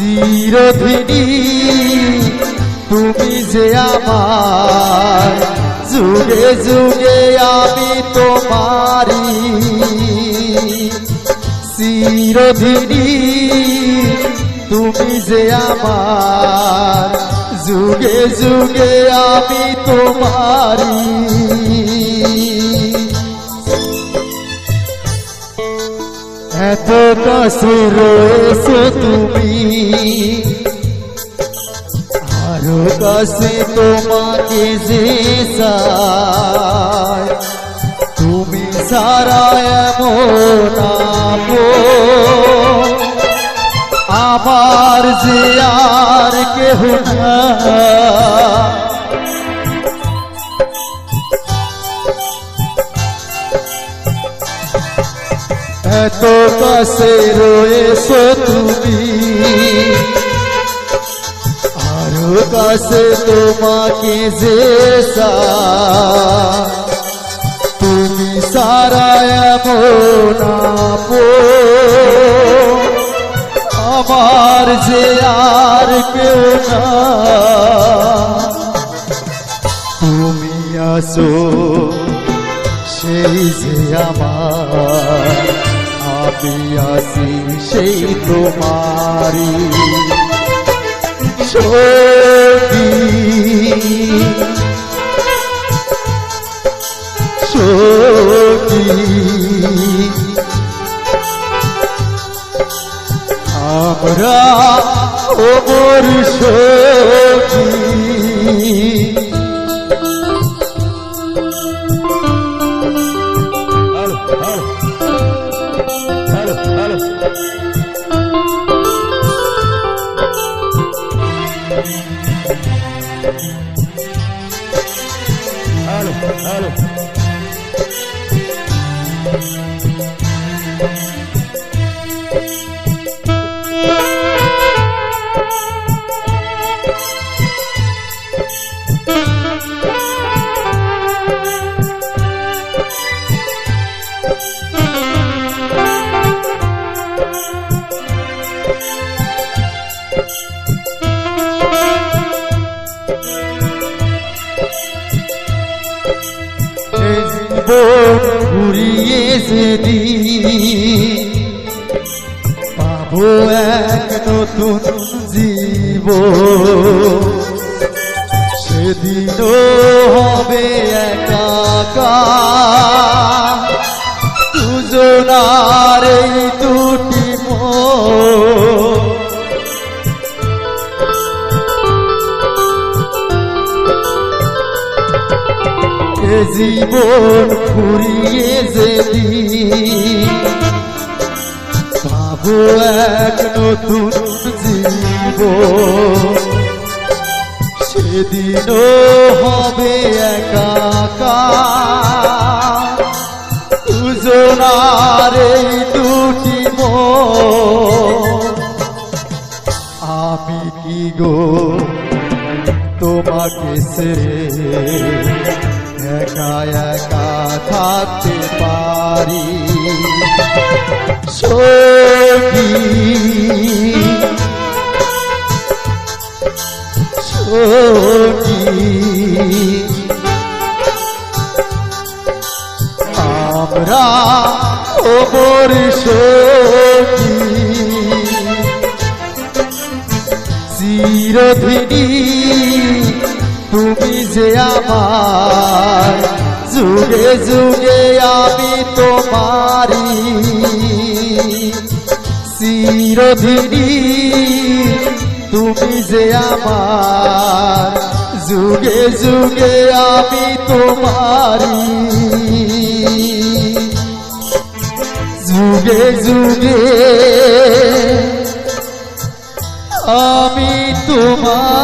চিরধিনী তুমি যে আমার। যুগে যুগে আমি তোমারি চিরধিনী তুমি যে আমার। যুগে যুগে আমি তোমারি এত কাছে রয়েছো তুমি। আরও কাছে তোমাকে যে তুমি সারা এমন আমার যে আর কেহ না এত কাছে রয়েছো তুমি। আরও কাছে তোমাকে যে তুমি সারা এমন আমার যে আর কেউ না তুমি আসো সেই যে আমার। আসি সেই তোমারি সখী সখী আমরা ওমর সখী। Aló, aló. ঘুরিয়ে সেদি পাবো এক নতুন জীব সেদিনও হবে একা জীবন ফুরিয়ে যেদিন পাবো এক নতুন জীব সেদিনও হবে একা দুজনার দুটি আমি কি গো তোমাকে ছেড়ে একা একা থাকতে পারি। সখী সখী আমরা ওমর সখী চিরধিনী তুমি যে আমার, যুগে যুগে আমি তোমারি চিরধিনী তুমি যে আমার, যুগে যুগে আমি তোমারি যুগে যুগে আমি তোমারি